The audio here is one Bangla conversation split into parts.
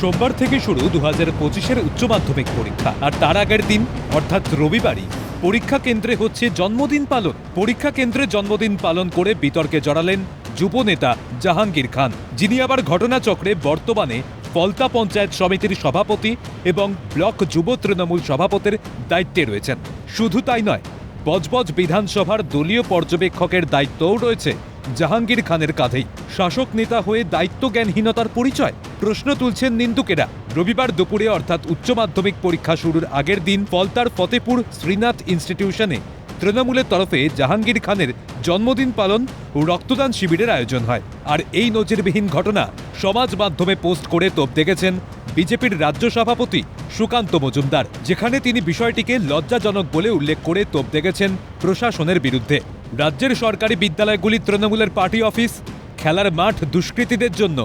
সোমবার থেকে শুরু দু হাজার পঁচিশের উচ্চ মাধ্যমিক পরীক্ষা। আর তার আগের দিন, অর্থাৎ রবিবারই, পরীক্ষা কেন্দ্রে হচ্ছে জন্মদিন পালন। পরীক্ষা কেন্দ্রে জন্মদিন পালন করে বিতর্কে জড়ালেন যুব নেতা জাহাঙ্গীর খান, যিনি আবার ঘটনাচক্রে বর্তমানে ফলতা পঞ্চায়েত সমিতির সভাপতি এবং ব্লক যুব তৃণমূল সভাপতির দায়িত্বে রয়েছেন। শুধু তাই নয়, বজবজ বিধানসভার দলীয় পর্যবেক্ষকের দায়িত্বও রয়েছে। জাহাঙ্গীর খানের কাঁধেই। শাসক নেতা হয়ে দায়িত্ব জ্ঞানহীনতার পরিচয়? প্রশ্ন তুলছেন নিন্দুকেরা। রবিবার দুপুরে অর্থাৎ উচ্চ মাধ্যমিক পরীক্ষা শুরুর আগের দিন ফলতার ফতেপুর শ্রীনাথ ইনস্টিটিউশনে তৃণমূলের তরফে জাহাঙ্গীর খানের জন্মদিন পালন ও রক্তদান শিবিরের আয়োজন হয়। আর এই নজিরবিহীন ঘটনা সমাজ মাধ্যমে পোস্ট করে তোপ দেখেছেন বিজেপির রাজ্য সভাপতি সুকান্ত মজুমদার, যেখানে তিনি বিষয়টিকে লজ্জাজনক বলে উল্লেখ করে তোপ দেখেছেন প্রশাসনের বিরুদ্ধে। রাজ্যের সরকারি বিদ্যালয়গুলি তৃণমূলের পার্টি অফিস, খেলার মাঠ দুষ্কৃতীদের জন্য,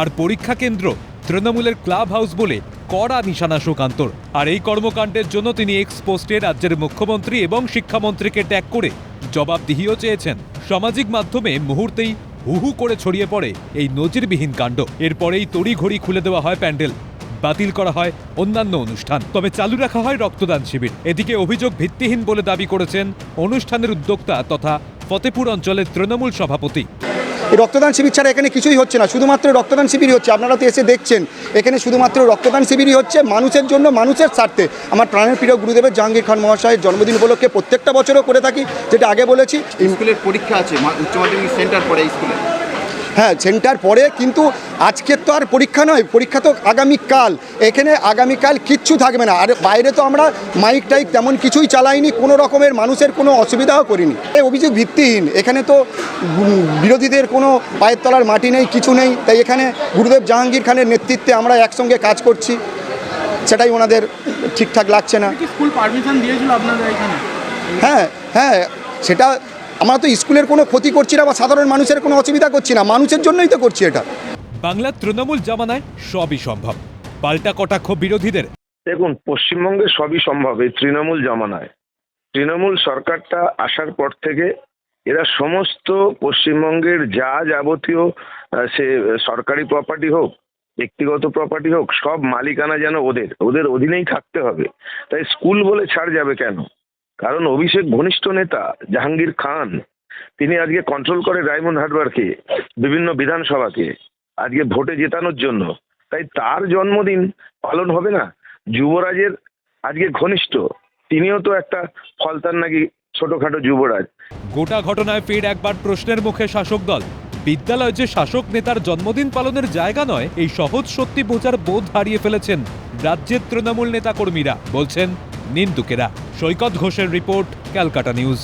আর পরীক্ষা কেন্দ্র তৃণমূলের ক্লাব হাউস বলে কড়া নিশানা সুকান্তর। আর এই কর্মকাণ্ডের জন্য তিনি এক্স পোস্টে রাজ্যের মুখ্যমন্ত্রী এবং শিক্ষামন্ত্রীকে ট্যাগ করে জবাবদিহিও চেয়েছেন। সামাজিক মাধ্যমে মুহূর্তেই হুহু করে ছড়িয়ে পড়ে এই নজিরবিহীন কাণ্ড। এরপরেই তড়িঘড়ি খুলে দেওয়া হয় প্যান্ডেল। বাতিল করা হয় অন্যান্য অনুষ্ঠান। তবে চালু রাখা হয় রক্তদান শিবির। এদিকে অভিযোগ ভিত্তিহীন বলে দাবি করেছেন অনুষ্ঠানের উদ্যোক্তা তথা ফতেপুর অঞ্চলের তৃণমূল সভাপতি। রক্তদান শিবির ছাড়া এখানে কিছুই হচ্ছে না। শুধুমাত্র রক্তদান শিবিরই হচ্ছে। আপনারা তো এসে দেখছেন। এখানে শুধুমাত্র রক্তদান শিবিরই হচ্ছে। মানুষের জন্য মানুষের স্বার্থে। আমার প্রাণের প্রিয় গুরুদেবের জাহাঙ্গীর খান মহাশয়ের জন্মদিন উপলক্ষে প্রত্যেকটা বছরও করে থাকি যেটা আগে বলেছি। স্কুলের পরীক্ষা আছে মা- উচ্চ মাধ্যমিক সেন্টার পড়ে স্কুলে। হ্যাঁ সেন্টার পরে কিন্তু আজকের তো আর পরীক্ষা নয় পরীক্ষা তো আগামীকাল। এখানে আগামীকাল কিচ্ছু থাকবে না। আর বাইরে তো আমরা মাইক টাইক তেমন কিছুই চালাইনি কোনো রকমের মানুষের কোনো অসুবিধাও করিনি। এই অভিযোগ ভিত্তিহীন। এখানে তো বিরোধীদের কোনো পায়ের তলার মাটি নেই কিছু নেই। তাই এখানে গুরুদেব জাহাঙ্গীর খানের নেতৃত্বে আমরা একসঙ্গে কাজ করছি। সেটাই ওনাদের ঠিকঠাক লাগছে না। কি স্কুল পারমিশন দিয়েছিল আপনাদের এখানে? হ্যাঁ হ্যাঁ সেটা আমরা তো স্কুলের কোনো ক্ষতি করছি না বা সাধারণ মানুষের কোনো অসুবিধা করছি না। মানুষের জন্যই তো করছি এটা। বাংলার তৃণমূল জামানায় সবই সম্ভব। পাল্টা কটাক্ষ বিরোধীদের। দেখুন পশ্চিমবঙ্গে সবই সম্ভব এই তৃণমূল জমানায়। তৃণমূল সরকারটা আসার পর থেকে এরা সমস্ত পশ্চিমবঙ্গের যা যাবতীয় সে সরকারি প্রপার্টি হোক ব্যক্তিগত প্রপার্টি হোক সব মালিকানা যেন ওদের। ওদের অধীনেই থাকতে হবে। তাই স্কুল বলে ছাড় যাবে কেন? কারণ অভিষেক ঘনিষ্ঠ নেতা জাহাঙ্গীর খান, তিনি আজকে কন্ট্রোল করে রায়মন হারবারকে বিভিন্ন বিধানসভাকে, আজকে ভোটে জেতানোর জন্য। তাই তার জন্মদিন পালন হবে না। যুবরাজের আজকে ঘনিষ্ঠ, তিনিও তো একটা ফলতার নাকি ছোটখাটো যুবরাজ। গোটা ঘটনায় ফের একবার প্রশ্নের মুখে শাসক দল। বিদ্যালয় যে শাসক নেতার জন্মদিন পালনের জায়গা নয়, এই সহজ সত্যি বোঝার বোধ হারিয়ে ফেলেছেন রাজ্যের তৃণমূল নেতাকর্মীরা, বলছেন নিন্দুকেরা। সৈকত ঘোষের রিপোর্ট ক্যালকাটা নিউজ।